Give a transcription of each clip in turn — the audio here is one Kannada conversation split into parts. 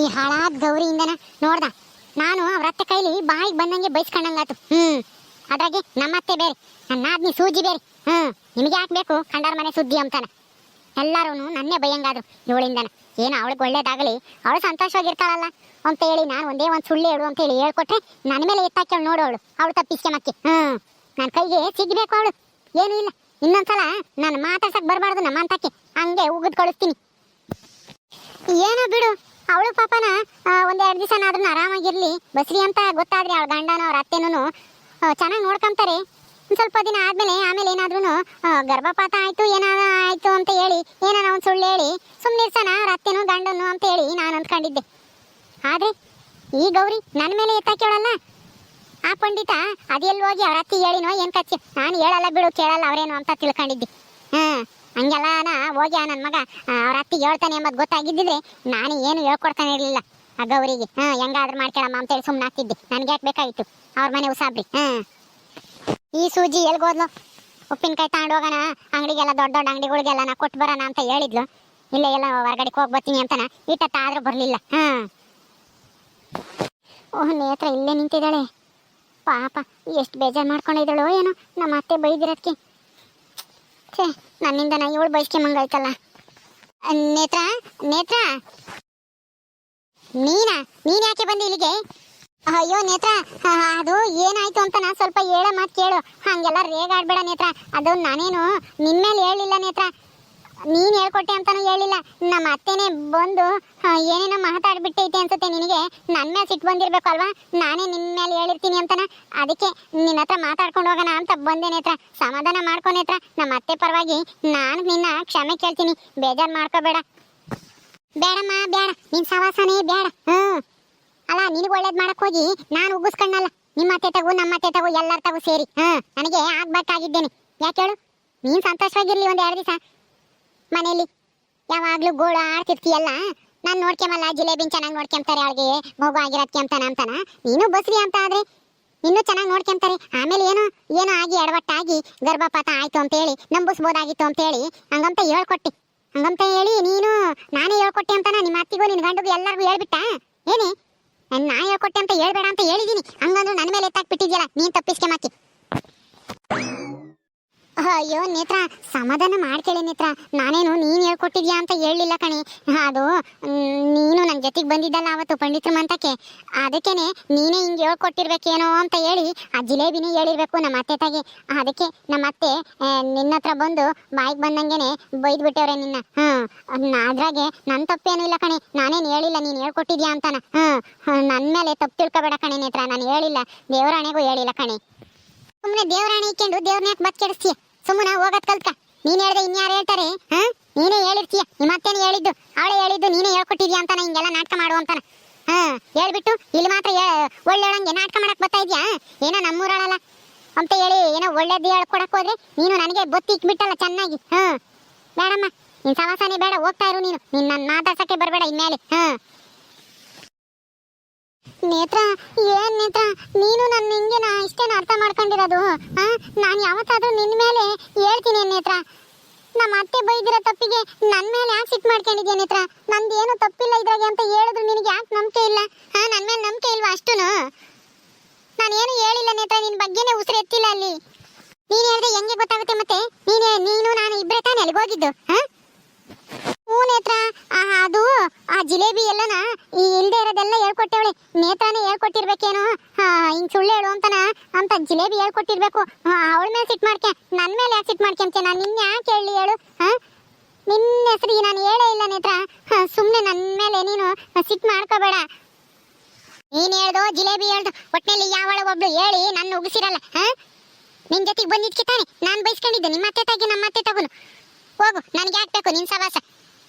ಈ ಹಾಳಾದ ಗೌರಿಯಿಂದನ ನೋಡ್ದ. ನಾನು ಅವ್ರ ಅತ್ತೆ ಕೈಲಿ ಬಾಯಿಗೆ ಬಂದಂಗೆ ಬೈಸ್ಕೊಂಡಂಗಾತು ಹ್ಮ್. ಅದ್ರಾಗೆ ನಮ್ಮತ್ತೆ ಬೇರೆ ನನ್ನ ನಾದ್ನಿ ಸೂಜಿ ಬೇರೆ. ಹ್ಮ್. ನಿಮಗೆ ಯಾಕೆ ಬೇಕು? ಕಂಡಾರ ಮನೆ ಸುದ್ದಿ ಅಂತಾನ. ಎಲ್ಲಾರು ನನ್ನೇ ಬೈಯಂಗಾದ್ರು ಇವಳಿಂದನ. ಏನು ಅವಳಿಗೆ ಒಳ್ಳೇದಾಗಲಿ, ಅವಳು ಸಂತೋಷವಾಗಿರ್ತಾಳಲ್ಲ ಅಂತ ಹೇಳಿ ನಾನು ಒಂದೇ ಒಂದು ಸುಳ್ಳು ಹೇಳು ಅಂತ ಹೇಳಿ ಹೇಳ್ಕೊಟ್ರೆ ನನ್ನ ಮೇಲೆ ಎತ್ತಾಕಿ ಅವಳು ನೋಡೋಳು ಅವಳು. ತಪ್ಪಿಸ್ಕೆ ಮಕ್ಕಿ ಹ್ಮ್. ನನ್ನ ಕೈಗೆ ಸಿಗ್ಬೇಕು ಅವಳು. ಏನೂ ಇಲ್ಲ. ಇನ್ನೊಂದ್ಸಲ ನಾನು ಮಾತಾಡ್ಸಕ್ ಬರಬಾರ್ದು ನಮ್ಮ ಅಂತಕ್ಕೆ ಹಂಗೆ ಉಗಿದ್ ಕಳಿಸ್ತೀನಿ. ಏನೋ ಬಿಡು. ಅವಳು ಪಾಪನ ಒಂದೆರಡು ದಿವಸನಾದ್ರೂ ಆರಾಮಾಗಿರ್ಲಿ. ಬಸ್ರಿ ಅಂತ ಗೊತ್ತಾದ್ರೆ ಅವಳ ಗಂಡನ ಅವ್ರ ಅತ್ತೆನೂ ಚೆನ್ನಾಗಿ ನೋಡ್ಕೊಂತಾರೆ ಸ್ವಲ್ಪ ದಿನ ಆದ್ಮೇಲೆ ಆಮೇಲೆ ಏನಾದ್ರೂ ಗರ್ಭಪಾತ ಆಯ್ತು ಏನಾದ ಆಯ್ತು ಅಂತ ಹೇಳಿ ಏನಾರ ಒಂದು ಸುಳ್ಳು ಹೇಳಿ ಸುಮ್ಮನಿರ್ಸನ ಅವ್ರ ಅತ್ತೆನೂ ಗಂಡನು ಅಂತ ಹೇಳಿ ನಾನು ಅಂದ್ಕೊಂಡಿದ್ದೆ. ಆದ್ರೆ, ಈ ಗೌರಿ ನನ್ನ ಮೇಲೆ ಎತ್ತಾಕ್ಯವಳಲ್ಲ ಆ ಪಂಡಿತ ಅದೆಲ್ಲಿ ಹೋಗಿ ಅವ್ರ ಅತ್ತಿ ಹೇಳಿನೋ ಏನು ಕಚ್ಚಿ ನಾನು ಹೇಳಲ್ಲ ಬಿಡು, ಕೇಳಲ್ಲ ಅವ್ರೇನು ಅಂತ ತಿಳ್ಕೊಂಡಿದ್ದೆ. ಹ್ಮ್. ಹಂಗೆಲ್ಲ ಹೋಗಿ ನನ್ನ ಮಗ. ಅವ್ರ ಅತ್ತಿಗೆ ಹೇಳ್ತಾನೆ ಎಂಬುದು ಗೊತ್ತಾಗಿದ್ದಿದ್ರೆ ನಾನು ಏನು ಹೇಳ್ಕೊಡ್ತಾನೆ ಇರಲಿಲ್ಲ. ಆ ಗೌರಿಗೆ, ಹಾ, ಹೆಂಗಾದ್ರೂ ಮಾಡ್ಕೊಳಮ್ಮ ಅಂತೇಳಿ ಸುಮ್ಮನೆ ಆಗ್ತಿದ್ದೆ. ನನ್ಗೆ ಯಾಕೆ ಬೇಕಾಗಿತ್ತು ಅವ್ರ ಮನೆ ಉಸಾಬ್ರಿ, ಹಾಂ. ಈ ಸೂಜಿ ಎಲ್ಗೋದ್ಲು ಉಪ್ಪಿನಕಾಯಿ ತಗೊಂಡು ಹೋಗೋಣ, ಅಂಗಡಿಗೆಲ್ಲ ದೊಡ್ಡ ದೊಡ್ಡ ಅಂಗಡಿಗಳಿಗೆಲ್ಲ ನಾ ಕೊಟ್ಟು ಬರೋಣ ಅಂತ ಹೇಳಿದ್ಲು. ಇಲ್ಲ ಎಲ್ಲ ಹೊರಗಡೆಗೆ ಹೋಗಿ ಬರ್ತೀನಿ ಅಂತನ ಈಟತ್ತ ಆದರೂ ಬರಲಿಲ್ಲ, ಹಾಂ. ಓಹ್, ನೇತ್ರ ಇಲ್ಲೇ ನಿಂತಿದ್ದಾಳೆ. ಪಾಪ, ಎಷ್ಟು ಬೇಜಾರು ಮಾಡ್ಕೊಂಡಿದ್ದಾಳೋ ಏನೋ. ನಮ್ಮ ಅತ್ತೆ ಬೈದಿರೋದಕ್ಕೆ ಛೇ ನನ್ನಿಂದ ನಾ ಇವಳು ಬೈಸ್ಕೊಂಬಂಗಾಯ್ತಲ್ಲ ನೇತ್ರ ನೇತ್ರ. ನೀನಾ? ನೀನ್ ಯಾಕೆ ಬಂದಿ ಇಲ್ಲಿಗೆ? ಅಯ್ಯೋ, ನೇತ್ರ ಅದು ಏನಾಯ್ತು ಅಂತ ನಾ ಸ್ವಲ್ಪ ಹೇಳ ಮಾತು ಕೇಳು. ಹಂಗೆಲ್ಲ ರೇಗಾಡ್ಬೇಡ ನೇತ್ರ. ಅದು ನಾನೇನು ನಿಮ್ಮ ಮೇಲೆ ಹೇಳಿಲ್ಲ ನೇತ್ರ. ನೀನ್ ಹೇಳ್ಕೊಟ್ಟೆ ಅಂತಾನು ಹೇಳಿಲ್ಲ. ನಮ್ಮ ಅತ್ತೆನೆ ಬಂದು ಏನೇನೋ ಮಾತಾಡ್ಬಿಟ್ಟೈತೆ ಅನ್ಸುತ್ತೆ ನಿನಗೆ. ನನ್ನ ಮೇಲೆ ಸಿಟ್ಟು ಬಂದಿರ್ಬೇಕು ಅಲ್ವಾ? ನಾನೇ ನಿನ್ನ ಮೇಲೆ ಹೇಳಿರ್ತೀನಿ ಅಂತಾನ? ಅದಕ್ಕೆ ನಿನ್ನ ಹತ್ರ ಮಾತಾಡ್ಕೊಂಡು ಹೋಗೋಣ ಅಂತ ಬಂದೆ ನೇತ್ರ. ಸಮಾಧಾನ ಮಾಡ್ಕೊ ನೇತ್ರ. ನಮ್ಮ ಅತ್ತೆ ಪರವಾಗಿ ನಾನು ನಿನ್ನ ಕ್ಷಮೆ ಕೇಳ್ತೀನಿ. ಬೇಜಾರು ಮಾಡ್ಕೋಬೇಡ. ಬೇಡಮ್ಮ, ಬೇಡ. ನಿನ್ ಸವಾಸನೇ ಬೇಡ. ಹ್ಮ್ ಅಲ್ಲ, ನಿನಗೆ ಒಳ್ಳೇದ್ ಮಾಡಕ್ ಹೋಗಿ ನಾನು ಉಗ್ಗಿಸ್ಕೊಂಡಲ್ಲ ನಿಮ್ಮ ಅತ್ತೆ ತಗು, ನಮ್ಮ ಅತ್ತೆ ತಗು, ಎಲ್ಲರ ತಗು ಸೇರಿ. ಹ್ಮ್ ನನಗೆ ಆಗ್ಬೇಕಾಗಿದ್ದೇನೆ ಯಾಕೆ ಹೇಳು? ನೀನ್ ಸಂತೋಷವಾಗಿರ್ಲಿ ಒಂದ್ ಎರಡು ದಿವಸ. ಮನೆಯಲ್ಲಿ? ಯಾವಾಗ್ಲೂ ಗೋಳ ಆಡ್ತಿರ್ತೀಯಲ್ಲ? ನಾನು ನೋಡ್ಕೊಂಬಲ್ಲ ಜಿಲೇಬಿನ್ ಚೆನ್ನಾಗಿ ನೋಡ್ಕೊಂತಾರೆ ಅವಳಿಗೆ ಮಗು ಆಗಿರತ್ತೆ ಅಂತಾನ ಅಂತಾನ? ನೀನು ಬಸ್ರಿ ಅಂತ ಆದ್ರೆ? ಇನ್ನು ಚೆನ್ನಾಗಿ ನೋಡ್ಕೊಂತಾರೆ ಆಮೇಲೆ ಏನೋ ಏನೋ ಆಗಿ ಎಡವಟ್ಟಾಗಿ ಗರ್ಭಪಾತ ಆಯ್ತು ಅಂತ ಹೇಳಿ ನಂಬಿಸ್ಬೋದಾಗಿತ್ತು ಅಂತ ಹೇಳಿ ಹಂಗಂತ ಹೇಳ್ಕೊಟ್ಟಿ. ಹಂಗಂತ ಹೇಳಿ ನೀನು, ನಾನೇ ಹೇಳ್ಕೊಟ್ಟೆ ಅಂತಾನ? ನಿಮ್ಮ ಅತ್ತಿಗೂ ನಿನ್ನ ಗಂಡಗೂ ಎಲ್ಲರಿಗೂ ಹೇಳ್ಬಿಟ್ಟ? ಏನೇ? ನಾನು ನಾ ಹೇಳ್ಕೊಟ್ಟೆ ಅಂತ ಹೇಳ್ಬೇಡ ಅಂತ ಹೇಳಿದೀನಿ. ಹಂಗಂದ್ರೆ ನನ್ನ ಮೇಲೆ ಎತ್ತಾಕ್ಬಿಟ್ಟಿದ್ಯಲ್ಲ, ನೀನ್ ತಪ್ಪಿಸ್ಕೆ ಮಾಕಿ ಅಯ್ಯೋ, ನೇತ್ರ, ಸಮಾಧಾನ ಮಾಡ್ಕೇಳಿ ನೇತ್ರ. ನಾನೇನು ನೀನ್ ಹೇಳ್ಕೊಟ್ಟಿದ್ಯಾ ಅಂತ ಹೇಳಿಲ್ಲ ಕಣಿ. ಅದು ನೀನು ನನ್ನ ಜೊತೆಗೆ ಬಂದಿದ್ದಲ್ಲ ಅವತ್ತು ಪಂಡಿತ್ರ ಮಂತಕ್ಕೆ. ಅದಕ್ಕೇನೆ ನೀನೇ ಹಿಂಗೆ ಹೇಳ್ಕೊಟ್ಟಿರ್ಬೇಕೇನೋ ಅಂತ ಹೇಳಿ ಆ ಜಿಲೇಬಿನೇ ಹೇಳಿರ್ಬೇಕು ನಮ್ಮ ಅತ್ತೆ ತಾಗಿ ಅದಕ್ಕೆ ನಮ್ಮ ಅತ್ತೆ ನಿನ್ನ ಹತ್ರ ಬಂದು ಬಾಯಿಗೆ ಬಂದಂಗೆನೆ ಬೈದ್ಬಿಟ್ಟವ್ರೆ ನಿನ್ನ. ಹ್ಮ್, ಅದ್ರಾಗೆ ನನ್ನ ತಪ್ಪೇನು ಇಲ್ಲ ಕಣೆ. ನಾನೇನು ಹೇಳಿಲ್ಲ ನೀನು ಹೇಳ್ಕೊಟ್ಟಿದ್ಯಾ ಅಂತಾನ. ಹ್ಮ್ ನನ್ನ ಮೇಲೆ ತಪ್ಪು ತಿಳ್ಕೊಬೇಡ ಕಣೆ ನೇತ್ರ. ನಾನು ಹೇಳಿಲ್ಲ. ದೇವರಾಣೆಗೂ ಹೇಳಿಲ್ಲ ಕಣಿ. ಸುಮ್ಮನೆ ದೇವರಾಣೆ ಇಕ್ಕೊಂಡು ದೇವ್ರನ್ನ ಯಾಕೆ ಬತ್ ಕೆಡಿಸ್ತೀಯ? ಸುಮ್ಮನೆ ಹೋಗತ್ ಕಲ್ತ್ಕ. ನೀನ್ ಹೇಳ್ದೆ ಇನ್ಯಾರು ಹೇಳ್ತಾರೆ, ಹಾ? ನೀನೇ ಹೇಳಿರ್ತೀಯ. ನಿಮ್ಮ ಅತ್ತೇನೆ ಹೇಳಿದ್ದು. ಅವಳೇ ಹೇಳಿದ್ದು ನೀನೇ ಹೇಳ್ಕೊಟ್ಟಿದ್ಯಾ ಅಂತಾನೆ ಹಿಂಗೆಲ್ಲ ನಾಟಕ ಮಾಡು ಅಂತಾನ. ಹಾ, ಹೇಳ್ಬಿಟ್ಟು ಇಲ್ಲಿ ಮಾತ್ರ ಒಳ್ಳೆಯವಳಂಗೆ ನಾಟಕ ಮಾಡಕ್ ಬರ್ತಾ ಇದ್ಯಾ? ಏನೋ ನಮ್ಮೂರಳಲ್ಲ. ಅಂತ ಹೇಳಿ ಏನೋ ಒಳ್ಳೇದು ಹೇಳ್ಕೊಡಕ್ ಹೋದ್ರೆ ನೀನು ನನಗೆ ಬೊತ್ತಿ ಇಟ್ಬಿಟ್ಟಲ್ಲ ಚೆನ್ನಾಗಿ, ಹಾ? ಬೇಡಮ್ಮ, ನಿನ್ ಸವಾಸನೆ ಬೇಡ, ಹೋಗ್ತಾ ಇರು ನೀನು. ನನ್ನ ಮಾತಾಡ್ಸಕ್ಕೆ ಬರಬೇಡ ಇನ್ಮೇಲೆ, ಹಾ? ನೇತ್ರ, ಏನ್ ನೇತ್ರ? ನೀನು ನನ್ನ ನಾ ಇಷ್ಟೇನ ಅರ್ಥ ಮಾಡ್ಕೊಂಡಿರೋದು ನಾನು ಯಾವತ್ತಾದ್ರೂ ನಿನ್ನ ಮೇಲೆ ಹೇಳ್ತೀನಿ ನೇತ್ರ. ನಮ್ಮ ಅತ್ತೆ ಬೈದಿರೋ ತಪ್ಪಿಗೆ ನನ್ನ ಮೇಲೆ ಯಾಕೆ ಸಿಟ್ಟು ಮಾಡ್ಕೊಂಡಿದ್ಯಾ ನೇತ್ರ? ನಂದು ಏನು ತಪ್ಪಿಲ್ಲ ಇದ್ರಾಗೆ ಅಂತ ಹೇಳಿದ್ರು ನಿನಗೆ ಯಾಕೆ ನಂಬಿಕೆ ಇಲ್ಲ? ಹಾ? ನನ್ನ ಮೇಲೆ ನಂಬಿಕೆ ಇಲ್ವಾ ಅಷ್ಟೂನು? ನಾನೇನು ಹೇಳಿಲ್ಲ ನೇತ್ರ, ನಿನ್ ಬಗ್ಗೆನೇ ಉಸಿರು ಎತ್ತಿಲ್ಲ ಅಲ್ಲಿ. ನೀನು ಹೇಳಿದ್ರೆ ಹೆಂಗೆ ಗೊತ್ತಾಗುತ್ತೆ ಮತ್ತೆ? ನೀನು ನೀನು, ನಾನು ಇಬ್ಬರೇ ತಾನೇ ಅಲ್ಲಿಗೆ ಹೋಗಿದ್ದು, ಹಾ? ಹ್ಞೂ ನೇತ್ರ. ಅದು, ಆ ಜಿಲೇಬಿ ಎಲ್ಲನ ಇಲ್ದೇ ಇರೋದೆಲ್ಲ ಹೇಳ್ಕೊಟ್ಟವಳೆ. ನೇತ್ರಾನೇ ಹೇಳ್ಕೊಟ್ಟಿರ್ಬೇಕೇನೋ. ಹಿಂಗ್ ಸುಳ್ಳು ಹೇಳು ಅಂತನ. ಅಂತ ಜಿಲೇಬಿ ಹೇಳ್ಕೊಟ್ಟಿರ್ಬೇಕು. ಅವಳ ಮೇಲೆ ಸಿಟ್ ಮಾಡ್ಕೆ. ನನ್ನ ಮೇಲೆ ಯಾಕೆ ಸಿಟ್ ಮಾಡ್ಕೊಂತೆ ನಾನು ನಿನ್ನ ಯಾಕೆ ಹೇಳಿ ಹೇಳು? ನಿನ್ನ ಹೆಸರಿಗೆ ನಾನು ಹೇಳೇ ಇಲ್ಲ ನೇತ್ರ. ಸುಮ್ಮನೆ ನನ್ನ ಮೇಲೆ ನೀನು ಸಿಟ್ ಮಾಡ್ಕೋಬೇಡ. ನೀನು ಹೇಳ್ದೋ, ಜಿಲೇಬಿ ಹೇಳ್ದು ಒಟ್ಟಿನಲ್ಲಿ ಯಾವಳ ಒಬ್ಳು ಹೇಳಿ ನನ್ನ ಉಗಿಸಿರಲ್ಲ. ಹಾ? ನಿನ್ ಜೊತೆಗೆ ಬಂದಿದ್ಕೆ ತಾನೆ. ನಾನು ಬೈಸ್ಕೊಂಡಿದ್ದೆ. ನಿಮ್ಮ ಅತ್ತೆ ತಾಗಿ ನಮ್ಮ ಅತ್ತೆ ತಗೋನು ಹೋಗು, ನನಗೆ ಯಾಕೆ ಬೇಕು? ನಿನ್ ಸವಾಸ.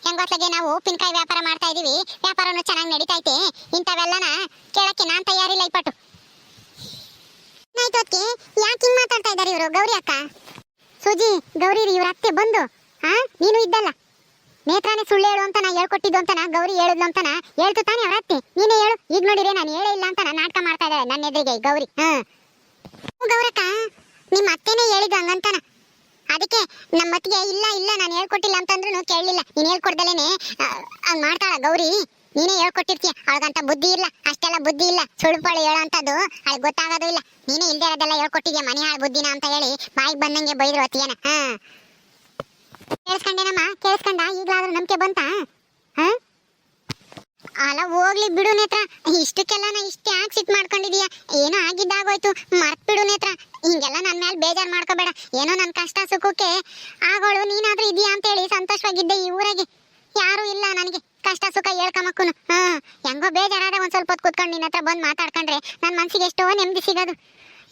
ಹೆಂಗೊತ್ಲಗೆ ನಾವು ಉಪ್ಪಿನಕಾಯಿ ವ್ಯಾಪಾರ ಮಾಡ್ತಾ ಇದೀವಿ. ವ್ಯಾಪಾರನು ಚೆನ್ನಾಗಿ ನಡೀತೈತೆ. ಇಂಥವೆಲ್ಲನ ಕೇಳಕ್ಕೆ ನಾನ್ ತಯಾರಿಲ್ಲ ಇಪ್ಪಟ್ಟು ಆಯ್ತು ಅದಕ್ಕೆ ಯಾಕೆ ಹಿಂಗ್ ಮಾತಾಡ್ತಾ ಇದ್ದಾರೆ ಇವರು? ಗೌರಿ ಅಕ್ಕ? ಸುಜಿ, ಗೌರಿ ಇವ್ರ ಅತ್ತೆ ಬಂದು. ಹಾ ನೀನು ಇದ್ದಲ್ಲ. ನೇತ್ರಾನೇ ಸುಳ್ಳು ಹೇಳು ಅಂತ ನಾ ಹೇಳ್ಕೊಟ್ಟಿದ್ದು ಅಂತನ, ಗೌರಿ ಹೇಳಿದ್ಲು ಅಂತನ, ಹೇಳ್ತು ತಾನೇ ಅವ್ರ ಅತ್ತೆ. ನೀನೇ ಹೇಳು. ಈಗ ನೋಡಿದ್ರೆ ನಾನು ಹೇಳೇ ಇಲ್ಲ ಅಂತ ನಾಟಕ ಮಾಡ್ತಾ ಇದ್ದಾಳೆ ನನ್ನ ಎದುರಿಗೆ ಗೌರಿ. ಹಾ ಗೌರಕ್ಕ ನಿಮ್ಮ ಅತ್ತೆನೇ ಹೇಳಿದ್ದು ಹಂಗಂತಾನ. ಅದಕ್ಕೆ ನಮ್ಮ ಅತ್ತಿಗೆ ಇಲ್ಲ ಇಲ್ಲ, ನಾನು ಹೇಳ್ಕೊಟ್ಟಿಲ್ಲ ಅಂತಂದ್ರೂ ಕೇಳಲಿಲ್ಲ. ನೀನು ಹೇಳ್ಕೊಡ್ದಲೇನೆ ಅವ್ನು ಮಾಡ್ತಾಳ ಗೌರಿ. ನೀನೇ ಹೇಳ್ಕೊಟ್ಟಿರ್ತೀಯ. ಅವಳಗಂತ ಬುದ್ಧಿ ಇಲ್ಲ, ಅಷ್ಟೆಲ್ಲ ಬುದ್ಧಿ ಇಲ್ಲ. ಸುಳ್ಳುಪಳು ಹೇಳೋಂಥದ್ದು ಅವಳಿಗೆ ಗೊತ್ತಾಗೋದು ಇಲ್ಲ. ನೀನೇ ಇಲ್ಲದೆ ಇರೋದೆಲ್ಲ ಹೇಳ್ಕೊಟ್ಟಿದ್ಯಾ? ಮನೆ ಹಾಳು ಬುದ್ಧಿನ ಅಂತ ಹೇಳಿ ಬಾಯಿಗೆ ಬಂದಂಗೆ ಬೈದ್ರು ಅತ್ತಿಯನ. ಹಾಂ. ಕೇಳಿಸ್ಕೊಂಡೇನಮ್ಮ? ಕೇಳಿಸ್ಕೊಂಡ? ಈಗಲಾದ್ರೂ ನಂಬಿಕೆ ಬಂತಾ? ಅಲ್ಲ, ಹೋಗ್ಲಿ ಬಿಡು ನೇತ್ರ. ಇಷ್ಟಕ್ಕೆಲ್ಲ ನಾ ಇಷ್ಟ ಯಾಕೆ ಸಿಟ್ ಮಾಡ್ಕೊಂಡಿದೀಯ? ಏನೋ ಆಗಿದ್ದಾಗೋಯ್ತು. ಮರ್ತ್ ಬಿಡು ನೇತ್ರ. ಹಿಂಗೆಲ್ಲ ನನ್ನ ಮೇಲೆ ಬೇಜಾರ್ ಮಾಡ್ಕೋಬೇಡ. ಏನೋ ನನ್ನ ಕಷ್ಟ ಸುಖಕ್ಕೆ ಆಗೋಳು. ನೀನಾದ್ರೂ ಇದೀಯಾ ಅಂತ ಹೇಳಿ ಸಂತೋಷವಾಗಿದ್ದೆ ಈ ಊರಾಗೆ. ಯಾರು ಇಲ್ಲ ನನಗೆ. ಕಷ್ಟ ಸುಖ ಹೇಳ್ಕಮಕ್ಕೂನು ಹಾಂ, ಹೆಂಗೋ ಬೇಜಾರಾದ ಒಂದು ಸ್ವಲ್ಪ ಹೊತ್ತು ಕುತ್ಕೊಂಡು ನಿನ್ನ ಹತ್ರ ಬಂದು ಮಾತಾಡ್ಕೊಂಡ್ರೆ ನನ್ನ ಮನಸ್ಸಿಗೆ ಎಷ್ಟೋ ನೆಮ್ಮದಿ ಸಿಗೋದು.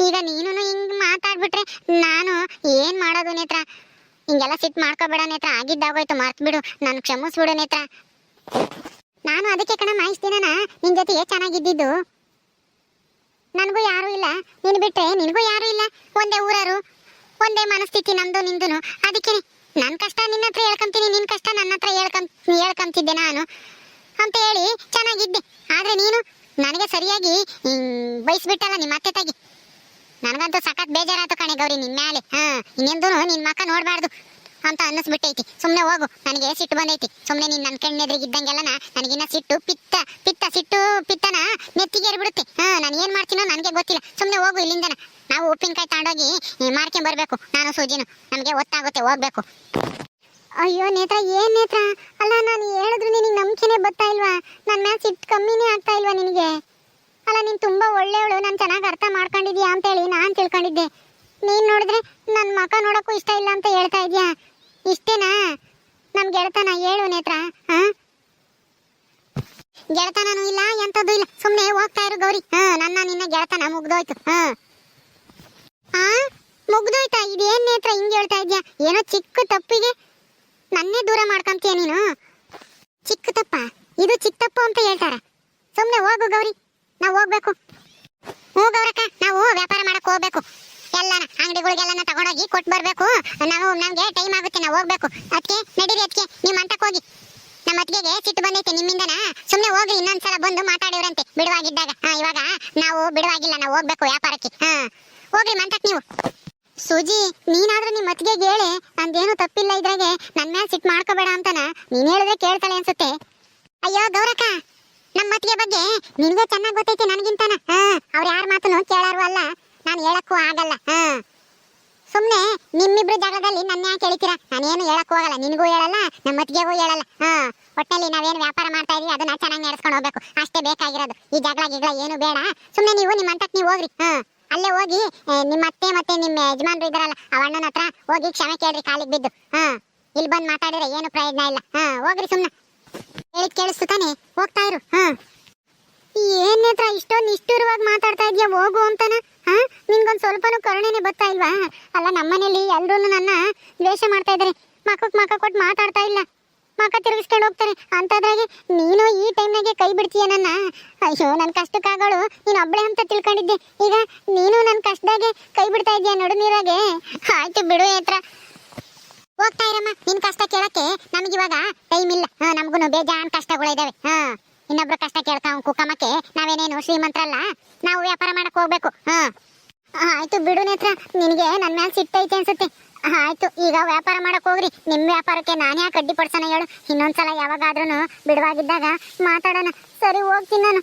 ಈಗ ನೀನು ಹಿಂಗ್ ಮಾತಾಡ್ಬಿಟ್ರೆ ನಾನು ಏನು ಮಾಡೋದು ನೇತ್ರ? ಹಿಂಗೆಲ್ಲ ಸಿಟ್ಟು ಮಾಡ್ಕೋಬೇಡ ನೇತ್ರ. ಆಗಿದ್ದಾಗೋಯ್ತು, ಮರ್ತ್ ಬಿಡು. ನಾನು ಕ್ಷಮಿಸ್ಬಿಡು ನೇತ್ರ. ನಾನು ಅದಕ್ಕೆ ಕಣ ಇಷ್ಟು ದಿನ ನಿನ್ ಜೊತೆಗೆ ಚೆನ್ನಾಗಿದ್ದಿದ್ದು. ನನಗೂ ಯಾರು ಇಲ್ಲ. ನಿನ್ ಬಿಟ್ರೆ ನಿನಗೂ ಯಾರು ಇಲ್ಲ. ಒಂದೇ ಊರರು, ಒಂದೇ ಮನಸ್ಥಿತಿ ನಮ್ದು ನಿಂದು ಅದಕ್ಕೆ ನನ್ನ ಕಷ್ಟ ನಿನ್ನ ಹತ್ರ ಹೇಳ್ಕೊಂತೀನಿ, ನಿನ್ ಕಷ್ಟ ನನ್ನ ಹತ್ರ ಹೇಳ್ಕಂ ಹೇಳ್ಕೊಂತಿದ್ದೆ ನಾನು. ಅಂತ ಹೇಳಿ ಚೆನ್ನಾಗಿದ್ದೆ. ಆದ್ರೆ ನೀನು ನನಗೆ ಸರಿಯಾಗಿ ಬಯಸ್ಬಿಟ್ಟಲ್ಲ ನಿಮ್ಮ ಅತ್ತೆ ತಾಗಿ ನನಗಂತೂ ಸಖತ್ ಬೇಜಾರಾಯ್ತು ಕಣೆ ಗೌರಿ ನಿನ್ ಮೇಲೆ ಹಾ ಇನ್ನೆಂದೂ ನಿನ್ ಮಕ್ಕ ನೋಡ್ಬಾರ್ದು. ಅಂತ ಅನ್ನಿಸ್ಬಿಟ್ಟೈತಿ. ಸುಮ್ಮನೆ ಹೋಗು, ನನಗೆ ಸಿಟ್ಟು ಬಂದೈತಿ. ಸುಮ್ಮನೆ ನೀನು ನನ್ನ ಕಣ್ಣೆದ್ರಿಗೆ ಇದ್ದಂಗೆಲ್ಲನ ನನಗಿನ್ನ ಸಿಟ್ಟು ಪಿತ್ತ ಪಿತ್ತ, ಸಿಟ್ಟು ಪಿತ್ತನ ನೆತ್ತಿಗೆ ಏರ್ಬಿಡುತ್ತೆ. ಹಾ, ನಾನು ಏನು ಮಾಡ್ತೀನೋ ನನಗೆ ಗೊತ್ತಿಲ್ಲ. ಸುಮ್ಮನೆ ಹೋಗು ಇಲ್ಲಿಂದನ. ನಾವು ಉಪ್ಪಿನಕಾಯಿ ತಗೊಂಡೋಗಿ ಮಾರ್ಕೊಂಡ್ ಬರಬೇಕು, ನಾನು ಸೂಜಿನು. ನಮಗೆ ಒತ್ತಾಗುತ್ತೆ, ಹೋಗ್ಬೇಕು. ಅಯ್ಯೋ ನೇತ್ರ, ಏನ್ ನೇತ್ರ? ಅಲ್ಲ, ನಾನು ಹೇಳಿದ್ರು ನಿನಗೆ ನಂಬಿಕೆನೇ ಬರ್ತಾ ಇಲ್ವಾ? ನನ್ನ ಮ್ಯಾಲ ಸಿಟ್ಟು ಕಮ್ಮಿನೇ ಆಗ್ತಾ ಇಲ್ವಾ ನಿನಗೆ? ಅಲ್ಲ, ನೀನು ತುಂಬಾ ಒಳ್ಳೆಯವಳು, ನಾನು ಚೆನ್ನಾಗಿ ಅರ್ಥ ಮಾಡ್ಕೊಂಡಿದ್ಯಾ ಅಂತ ಹೇಳಿ ನಾನ್ ತಿಳ್ಕೊಂಡಿದ್ದೆ. ನೀನು ನೋಡಿದ್ರೆ ನನ್ನ ಮಕ ನೋಡೋಕ್ಕೂ ಇಷ್ಟ ಇಲ್ಲ ಅಂತ ಹೇಳ್ತಾ ಇದ್ಯಾ? ಇಷ್ಟೇನಾ? ನಮ್ ಗೆಳತನ ಹೇಳು ನೇತ್ರ, ಹಾ? ಗೆಳತನೂ ಇಲ್ಲ ಎಂತದ್ದು ಇಲ್ಲ. ಸುಮ್ನೆ ಹೋಗ್ತಾ ಇರು ಗೌರಿ. ಹಾ, ನನ್ನ ನಿನ್ನ ಗೆಳತನ ಮುಗ್ದೋಯ್ತು. ಹಾ. ಹಾ ಮುಗ್ದೋಯ್ತಾ? ಇದೇನ್ ನೇತ್ರ ಹಿಂಗ್ ಹೇಳ್ತಾ ಇದ್ಯಾ? ಏನೋ ಚಿಕ್ಕ ತಪ್ಪಿಗೆ ನನ್ನೇ ದೂರ ಮಾಡ್ಕೊಂತೀಯ ನೀನು? ಚಿಕ್ಕ ತಪ್ಪ? ಇದು ಚಿಕ್ಕ ತಪ್ಪು ಅಂತ ಹೇಳ್ತಾರ? ಸುಮ್ನೆ ಹೋಗು ಗೌರಿ. ನಾವ್ ಹೋಗ್ಬೇಕು. ಹ್ಞೂ ಗೌರಕ್ಕ, ನಾವು ವ್ಯಾಪಾರ ಮಾಡಕ್ ಹೋಗ್ಬೇಕು. ಎಲ್ಲನ ಅಂಗಡಿಗಳಿಗೆಲ್ಲ ತಗೊಂಡೋಗಿ ಕೊಟ್ಟು ಬರಬೇಕು. ನಾವು ನಮಗೆ ಟೈಮ್ ಆಗುತ್ತೆ, ನಾವು ಹೋಗ್ಬೇಕು. ಅದಕ್ಕೆ ನಡೀರಿ ಅದಕ್ಕೆ ನಿಮ್ಮ ಅಂತಕ್ಕೆ ಹೋಗಿ. ನಮ್ಮ ಅತ್ತಿಗೆಗೆ ಸಿಟ್ಟು ಬಂದೈತೆ ನಿಮ್ಮಿಂದನ. ಸುಮ್ಮನೆ ಹೋಗ್ರಿ, ಇನ್ನೊಂದ್ಸಲ ಬಂದು ಮಾತಾಡಿವ್ರಂತೆ. ಬಿಡುವಾಗಿದ್ದಾಗ. ಇವಾಗ ನಾವು ಬಿಡುವಾಗಿಲ್ಲ, ನಾವು ಹೋಗ್ಬೇಕು ವ್ಯಾಪಾರಕ್ಕೆ. ಹಾ, ಹೋಗ್ರಿ ಮಂತಕ್ ನೀವು. ಸೂಜಿ, ನೀನಾದ್ರೂ ನಿಮ್ಮ ಅತ್ತಿಗೆಗೆ ಹೇಳಿ. ನಂದೇನು ತಪ್ಪಿಲ್ಲ ಇದ್ರಾಗೆ. ನನ್ನ ಮೇಲೆ ಸಿಟ್ಟು ಮಾಡ್ಕೋಬೇಡ ಅಂತನ. ನೀನ್ ಹೇಳಿದ್ರೆ ಕೇಳ್ತಾಳೆ ಅನ್ಸುತ್ತೆ. ಅಯ್ಯೋ, ಗೌರಕ್ಕ ನಮ್ಮ ಅತ್ತಿಗೆ ಬಗ್ಗೆ ನಿನ್ಗೆ ಚೆನ್ನಾಗಿ ಗೊತ್ತೈತಿ ನನಗಿಂತನ. ಹಾ, ಅವ್ರ ಯಾರ ಮಾತನ್ನು ಕೇಳಾರು ಅಲ್ಲ ನಾನು ಹೇಳಕ್ಕೂ ಆಗಲ್ಲ. ಹಾ. ಸುಮ್ಮನೆ ನಿಮ್ಮಿಬ್ರು ಜಾಗದಲ್ಲಿ ನನ್ನ ಯಾಕೆ ಹೇಳ್ತೀರಾ ನಾನೇನು ಹೇಳಕ್ಕೂ ಆಗಲ್ಲ. ನಿನಗೂ ಹೇಳಲ್ಲ ನಮ್ಮ ಅತ್ತಿಗೆಗೂ ಹೇಳಲ್ಲ. ಹಾ. ಒಟ್ಟಲ್ಲಿ ನಾವೇನು ವ್ಯಾಪಾರ ಮಾಡ್ತಾ ಇದೀವಿ, ಅದನ್ನ ಚೆನ್ನಾಗಿ ನಡೆಸ್ಕೊಂಡು ಹೋಗ್ಬೇಕು. ಅಷ್ಟೇ ಬೇಕಾಗಿರೋದು. ಈ ಜಗಳ ಗಿಗಳ ಏನು ಬೇಡ. ಸುಮ್ಮನೆ ನೀವು ನಿಮ್ಮ ನೀವು ಹೋಗ್ರಿ. ಹಾ. ಅಲ್ಲೇ ಹೋಗಿ ನಿಮ್ಮ ಅತ್ತೆ ಮತ್ತೆ ನಿಮ್ಮ ಯಜಮಾನ್ರು ಇದ್ದಾರಲ್ಲ, ಆ ಅಣ್ಣನ ಹತ್ರ ಹೋಗಿ ಕ್ಷಮೆ ಕೇಳ್ರಿ ಕಾಲಿಗೆ ಬಿದ್ದು. ಹಾ. ಇಲ್ಲಿ ಬಂದು ಮಾತಾಡಿದ್ರೆ ಏನು ಪ್ರಯೋಜನ ಇಲ್ಲ. ಹಾ, ಹೋಗ್ರಿ ಸುಮ್ಮನೆ ಹೇಳಿದ್ ಕೇಳಿಸ್ತು ತಾನೆ? ಹೋಗ್ತಾ ಇರು. ಹಾ. ಏನ್ ನೇತ್ರ, ಇಷ್ಟೊಂದು ನಿಷ್ಠುರವಾಗಿ ಮಾತಾಡ್ತಾ ಇದ್ಯಾ? ಹೋಗು ಅಂತಾನ? ಹಾ? ನಿನ್ಗೊಂದ್ ಸ್ವಲ್ಪನೂ ಕರುಣೆನೆ ಬರ್ತಾ ಇಲ್ವಾ? ಅಲ್ಲ, ನಮ್ಮನೇಲಿ ಎಲ್ರೂ ನನ್ನ ದ್ವೇಷ ಮಾಡ್ತಾ ಇದಾರೆ. ಮಕ್ಕಕ್ ಮಕ್ಕ ಕೊಟ್ಟು ಮಾತಾಡ್ತಾ ಇಲ್ಲ. ಮಕ್ಕ ತಿರುಗಿಸ್ಕೊಂಡು ಹೋಗ್ತಾರೆ. ಅಂತದ್ರಾಗೆ ನೀನು ಈ ಟೈಮ್ನಾಗೆ ಕೈ ಬಿಡ್ತೀಯ ನನ್ನ? ಅಯ್ಯೋ ನನ್ನ ಕಷ್ಟಕ್ಕಾಗಳು. ನೀನ್ ಒಬ್ಳೆ ಅಂತ ತಿಳ್ಕೊಂಡಿದ್ದೆ. ಈಗ ನೀನು ನನ್ನ ಕಷ್ಟದಾಗೆ ಕೈ ಬಿಡ್ತಾ ಇದೀಯ ನಡು ನೀರಾಗೆ? ಆಯ್ತು ಬಿಡು ಏತ್ರ ಹೋಗ್ತಾ ಇರಮ್ಮ, ನಿನ್ ಕಷ್ಟ ಕೇಳಕ್ಕೆ. ನಮಗಿವಾಗ ಟೈಮ್ ಇಲ್ಲ. ಹಾ ನಮಗೂ ಬೇಜಾನ್ ಕಷ್ಟಗಳಿದಾವೆ ಹಾ. ಇನ್ನೊಬ್ರು ಕಷ್ಟ ಕೇಳ್ತಾವ್ ಕುಕ್ಕಮಕ್ಕೆ ನಾವೇನೇನು ಶ್ರೀಮಂತರಲ್ಲ? ನಾವು ವ್ಯಾಪಾರ ಮಾಡಕ್ ಹೋಗ್ಬೇಕು. ಹಾ. ಆಯ್ತು ಬಿಡು ನೇತ್ರ, ನಿನಗೆ ನನ್ನ ಮೇಲೆ ಸಿಟ್ಟೈತೆ ಅನ್ಸುತ್ತೆ. ಆಯ್ತು, ಈಗ ವ್ಯಾಪಾರ ಮಾಡಕ್ ಹೋಗ್ರಿ. ನಿಮ್ ವ್ಯಾಪಾರಕ್ಕೆ ನಾನು ಯಾಕೆ ಅಡ್ಡಿ ಪಡ್ಸೋಣ ಹೇಳು. ಇನ್ನೊಂದ್ಸಲ ಯಾವಾಗಾದ್ರೂ ಬಿಡುವಾಗಿದ್ದಾಗ ಮಾತಾಡೋಣ. ಸರಿ, ಹೋಗ್ತೀನಿ ನಾನು.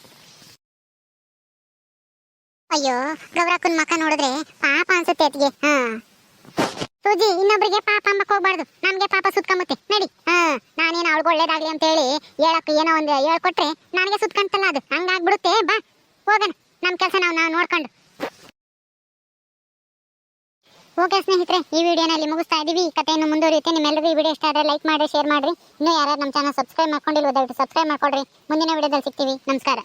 ಅಯ್ಯೋ, ಗೌರಕ್ಕನ್ ಮಕ ನೋಡಿದ್ರೆ ಪಾಪ ಅನ್ಸುತ್ತೆ ಅತ್ಗೆ ಹಾ. ಸೂಜಿ, ಇನ್ನೊಬ್ರಿಗೆ ಪಾಪ ಅಂಬಕ್ ಹೋಗ್ಬಾರ್ದು. ನಮ್ಗೆ ಪಾಪ ಸುತ್ಕೊಂಬತ್ತೆ. ನಡಿ. ಹಾ, ನಾನೇನು ಅವಳಿಗೆ ಒಳ್ಳೇದಾಗ್ಲಿ ಅಂತ ಹೇಳಿ ಹೇಳಕ್ ಏನೋ ಒಂದು ಹೇಳ್ಕೊಟ್ರೆ ನನಗೆ ಸುತ್ಕಂತಲ್ಲ ಅದು. ಹಂಗಾಗ್ಬಿಡುತ್ತೆ. ಬಾ, ಹೋಗೋಣ. ನಮ್ಮ ಕೆಲಸ ನಾವು ನಾವು ನೋಡ್ಕೊಂಡು. ಓಕೆ ಸ್ನೇಹಿತರೆ, ಈ ವಿಡಿಯೋನಲ್ಲಿ ಮುಗಿಸ್ತಾ ಇದೀವಿ. ಈ ಕಥೆಯನ್ನು ಮುಂದುವರಿಯುತ್ತೆ. ನಿಮ್ಮೆಲ್ಲರಿಗೂ ಈ ವಿಡಿಯೋ ಇಷ್ಟ ಆದರೆ ಲೈಕ್ ಮಾಡಿ ಶೇರ್ ಮಾಡಿರಿ. ಇನ್ನೂ ಯಾರು ನಮ್ಮ ಚಾನಲ್ ಸಬ್ಸ್ಕ್ರೈಬ್ ಮಾಡ್ಕೊಂಡಿಲ್ವೋ, ದಯವಿಟ್ಟು ಸಬ್ಸ್ಕ್ರೈಬ್ ಮಾಡ್ಕೊಡ್ರಿ. ಮುಂದಿನ ವಿಡಿಯೋದಲ್ಲಿ ಸಿಗ್ತೀವಿ. ನಮಸ್ಕಾರ.